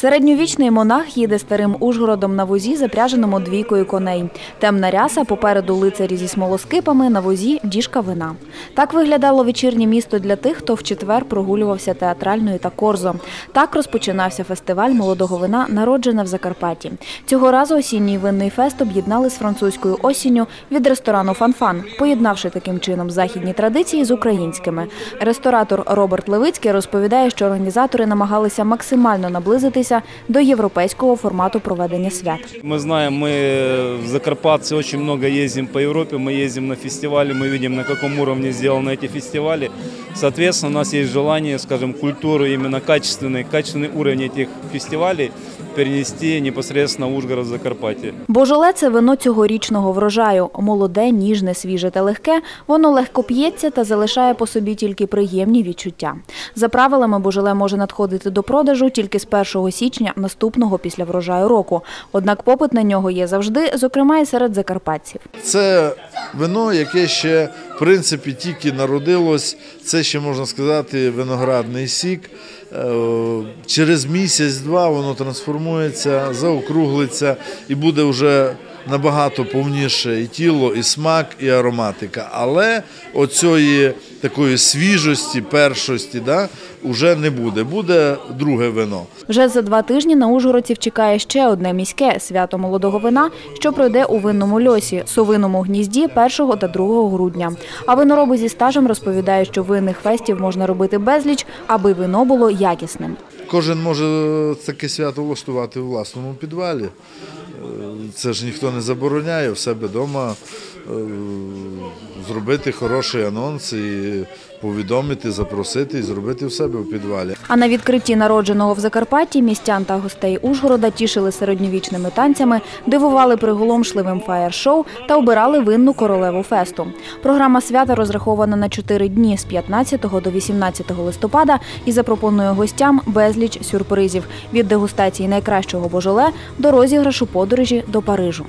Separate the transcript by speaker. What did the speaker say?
Speaker 1: Середньовічний монах їде старим Ужгородом на возі, запряженому двійкою коней. Темна ряса, попереду лицарі зі смолоскипами, на возі діжка вина. Так виглядало вечірнє місто для тих, хто в четвер прогулювався театральною та корзо. Так розпочинався фестиваль молодого вина, народжене в Закарпатті. Цього разу осінній винний фест об'єднали з французькою осінню від ресторану Фанфан, поєднавши таким чином західні традиції з українськими. Ресторатор Роберт Левицький розповідає, що організатори намагалися максимально наблизитися до європейського формату проведення свят.
Speaker 2: Мы знаем, мы в Закарпатье очень много ездим по Европе, мы ездим на фестивали, мы видим, на каком уровне сделаны эти фестивали. Соответственно, у нас есть желание, скажем, культуру, именно качественный, качественный уровень этих фестивалей перенести непосредственно в Ужгород, Закарпатье.
Speaker 1: Божоле – це вино цьогорічного врожаю. Молоде, ніжне, свіже та легке. Воно легко п'ється та залишає по собі тільки приємні відчуття. За правилами, божоле може надходити до продажу тільки з 1 січня наступного після врожаю року. Однак попит на нього є завжди, зокрема і серед закарпатців.
Speaker 3: Це вино, яке ще в принципі тільки народилось. Це ще можна сказати виноградний сік. Е, Через місяць-два воно трансформується, заокруглиться і буде вже набагато повніше і тіло, і смак, і ароматика. Але оцієї такої свіжості, першості, да, вже не буде. Буде друге вино.
Speaker 1: Вже за два тижні на ужгородців чекає ще одне міське свято молодого вина, що пройде у винному льосі, совиному гнізді 1 та 2 грудня. А винороби зі стажем розповідають, що винних фестів можна робити безліч, аби вино було якісним.
Speaker 3: Кожен може таке свято влаштувати у власному підвалі. Е, Це ж ніхто не забороняє в себе вдома зробити хороший анонс і повідомити, запросити і зробити в себе в підвалі.
Speaker 1: А на відкритті народженого в Закарпатті містян та гостей Ужгорода тішили середньовічними танцями, дивували приголомшливим фаєр-шоу та обирали винну королеву фесту. Програма свята розрахована на 4 дні з 15 до 18 листопада і запропонує гостям безліч сюрпризів від дегустації найкращого божоле до розіграшу подорожі до Парижу.